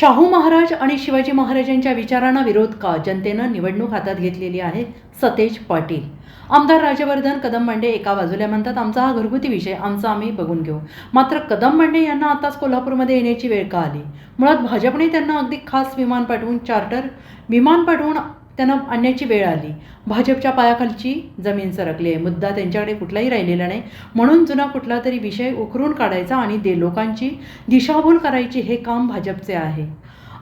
शाहू महाराज आणि शिवाजी महाराजांच्या विचारांना विरोध का? जनतेनं निवडणूक हातात घेतलेली आहे सतेज पाटील. आमदार राजवर्धन कदम मांडे एका बाजूला म्हणतात आमचा हा घरगुती विषय आमचा आम्ही बघून घेऊ. मात्र कदम मांडे यांना आताच कोल्हापूरमध्ये येण्याची वेळ का आली? मुळात भाजपने त्यांना अगदी खास विमान पाठवून चार्टर विमान पाठवून त्यांना आणण्याची वेळ आली. भाजपच्या पायाखालची जमीन सरकली. आहे मुद्दा त्यांच्याकडे कुठलाही राहिलेला नाही. म्हणून जुना कुठला तरी विषय उकरून काढायचा आणि दे लोकांची दिशाभूल करायची हे काम भाजपचे आहे.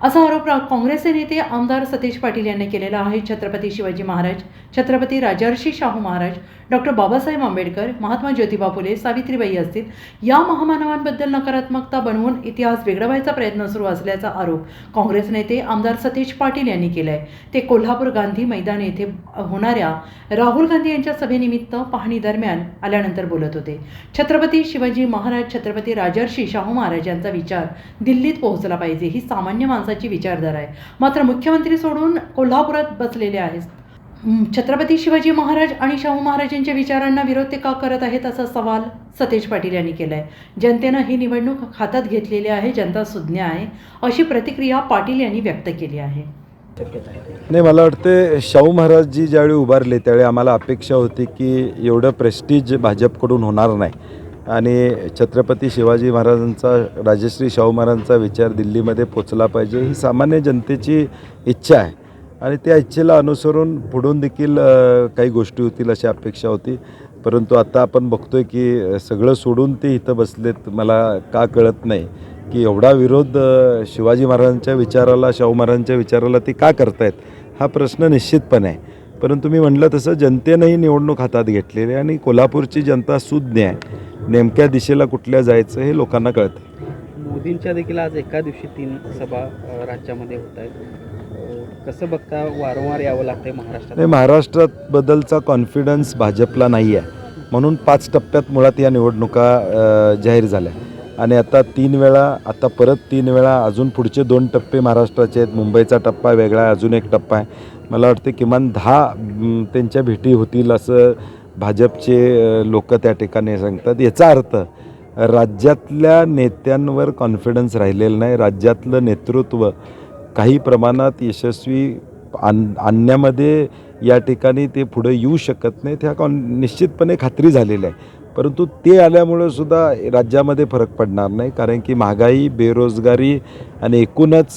असा आरोप काँग्रेसचे नेते आमदार सतीश पाटील यांनी केलेला आहे. छत्रपती शिवाजी महाराज छत्रपती राजर्षी शाहू महाराज डॉक्टर बाबासाहेब आंबेडकर महात्मा ज्योतिबा फुले सावित्रीबाई असतील या महामानवांबद्दल नकारात्मकता बनवून इतिहास बिघडवायचा प्रयत्न सुरू असल्याचा आरोप काँग्रेस नेते आमदार सतीश पाटील यांनी केला आहे ते कोल्हापूर गांधी मैदान येथे होणाऱ्या राहुल गांधी यांच्या सभेनिमित्त पाहणी दरम्यान आल्यानंतर बोलत होते. छत्रपती शिवाजी महाराज छत्रपती राजर्षी शाहू महाराज यांचा विचार दिल्लीत पोहोचला पाहिजे ही सामान्य माणसं माणसाची विचारधारा आहे. मात्र मुख्यमंत्री सोडून कोल्हापुरात बसलेले आहेत. छत्रपती शिवाजी महाराज आणि शाहू महाराजांच्या विचारांना विरोध ते का करत आहेत असा सवाल सतेज पाटील यांनी केला आहे जनतेनं ही निवडणूक हातात घेतलेली आहे जनता सुज्ञ आहे अशी प्रतिक्रिया पाटील यांनी व्यक्त केली आहे. नाही मला वाटते शाहू महाराज जी ज्यावेळी उभारले त्यावेळी आम्हाला अपेक्षा होती की एवढं प्रेस्टिज भाजपकडून होणार नाही. आणि छत्रपती शिवाजी महाराजांचा राजश्री शाहू महाराजांचा विचार दिल्लीमध्ये पोचला पाहिजे ही सामान्य जनतेची इच्छा आहे. आणि त्या इच्छेला अनुसरून पुढून देखील काही गोष्टी होतील अशी अपेक्षा होती. परंतु आता आपण बघतोय की सगळं सोडून ते इथं बसलेत. मला का कळत नाही की एवढा विरोध शिवाजी महाराजांच्या विचाराला शाहू महाराजांच्या विचाराला ते का करतायत हा प्रश्न निश्चितपणे आहे. परंतु मी म्हटलं तसं जनतेनंही निवडणूक हातात घेतलेली आहे आणि कोल्हापूरची जनता सुज्ञ आहे. नेमक्या दिशेला कुठल्या जायचं हे लोकांना कळतं मोदींच्या देखील आज एका दिवशी तीन सभा अ, राज्यामध्ये होत आहेत कसं बघता वारंवार यावं लागतंय महाराष्ट्रात? नाही बदलचा कॉन्फिडन्स भाजपला नाही आहे. म्हणून पाच टप्प्यात मुळात या निवडणुका अ, जाहीर झाल्या. आणि आता तीन वेळा आता परत तीन वेळा अजून पुढचे दोन टप्पे महाराष्ट्राचे आहेत. मुंबईचा टप्पा वेगळा आहे अजून एक टप्पा आहे. मला वाटते किमान दहा म, त्यांच्या भेटी होतील असं भाजपचे लोक त्या ठिकाणी सांगतात. याचा अर्थ राज्यातल्या नेत्यांवर कॉन्फिडन्स राहिलेला नाही. राज्यातलं नेतृत्व काही प्रमाणात यशस्वी आण आणण्यामध्ये या ठिकाणी ते पुढे येऊ शकत नाहीत. ह्या कॉन निश्चितपणे खात्री झालेली आहे. परंतु ते आल्यामुळं सुद्धा राज्यामध्ये फरक पडणार नाही. कारण की महागाई बेरोजगारी आणि एकूणच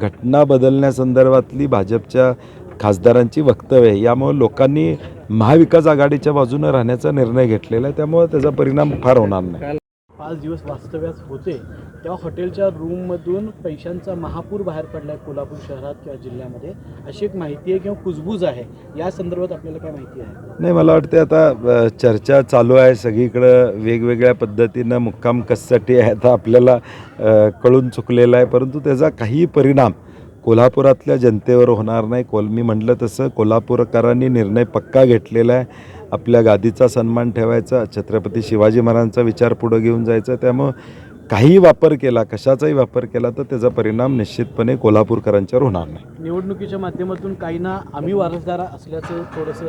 घटना बदलण्यासंदर्भातली भाजपच्या खासदारांची वक्तव्य आहे. यामुळे लोकांनी महाविकास आघाडीच्या बाजूनं राहण्याचा निर्णय घेतलेला आहे. त्यामुळे त्याचा परिणाम फार होणार नाही. पाच दिवस वास्तव्यात होते. तेव्हा हॉटेलच्या रूममधून पैशांचा महापूर बाहेर पडला आहे कोल्हापूर शहरात किंवा जिल्ह्यामध्ये. अशी एक माहिती आहे किंवा कुजबूज आहे. या संदर्भात आपल्याला काय माहिती आहे? नाही मला वाटते आता चर्चा चालू आहे. सगळीकडं वेगवेगळ्या पद्धतीनं मुक्काम कशासाठी आहे आता आपल्याला कळून चुकलेलं आहे. परंतु त्याचा काही परिणाम कोल्हापुरातल्या जनतेवर होणार नाही. कोल मी म्हटलं तसं. कोल्हापूरकरांनी निर्णय पक्का घेतलेला आहे. आपल्या गादीचा सन्मान ठेवायचा. छत्रपती शिवाजी महाराजांचा विचार पुढं घेऊन जायचा. त्यामुळं काही वापर केला कशाचाही वापर केला तर त्याचा परिणाम निश्चितपणे कोल्हापूरकरांच्यावर होणार नाही. निवडणुकीच्या माध्यमातून काहींना आम्ही वारसदार असल्याचं थोडंसं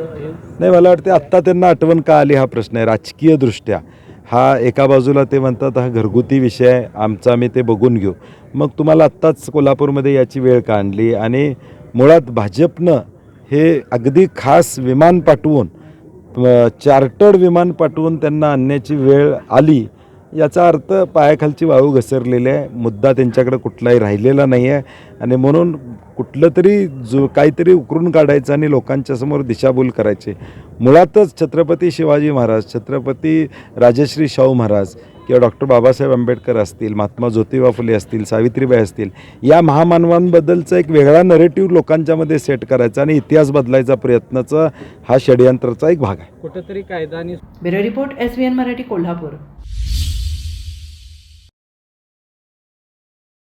नाही मला वाटते आत्ता त्यांना आठवण का आली हा प्रश्न आहे. राजकीय दृष्ट्या हा एका बाजूला ते म्हणतात हा घरगुती विषय आहे आमचा आम्ही ते बघून घेऊ. मग तुम्हाला आत्ताच कोल्हापूरमध्ये याची वेळ का आणली आणि मुळात भाजपनं हे अगदी खास विमान पाठवून चार्टर्ड विमान पाठवून त्यांना आणण्याची वेळ आली. याचा अर्थ पायाखालची वाळू घसरलेली आहे. मुद्दा त्यांच्याकडे कुठलाही राहिलेला नाही आहे. आणि म्हणून कुठलं तरी जो काहीतरी उकरून काढायचं आणि लोकांच्या समोर दिशाभूल करायची. मुळातच छत्रपती शिवाजी महाराज छत्रपती राजश्री शाहू महाराज किंवा डॉक्टर बाबासाहेब आंबेडकर असतील महात्मा ज्योतिबा फुले असतील सावित्रीबाई असतील या महामानवांबद्दलचा एक वेगळा नरेटिव्ह लोकांच्यामध्ये सेट करायचा आणि इतिहास बदलायचा प्रयत्नाचा हा षडयंत्राचा एक भाग आहे. कुठेतरी कायदा आणि bureau report S V N Marathi Kolhapur.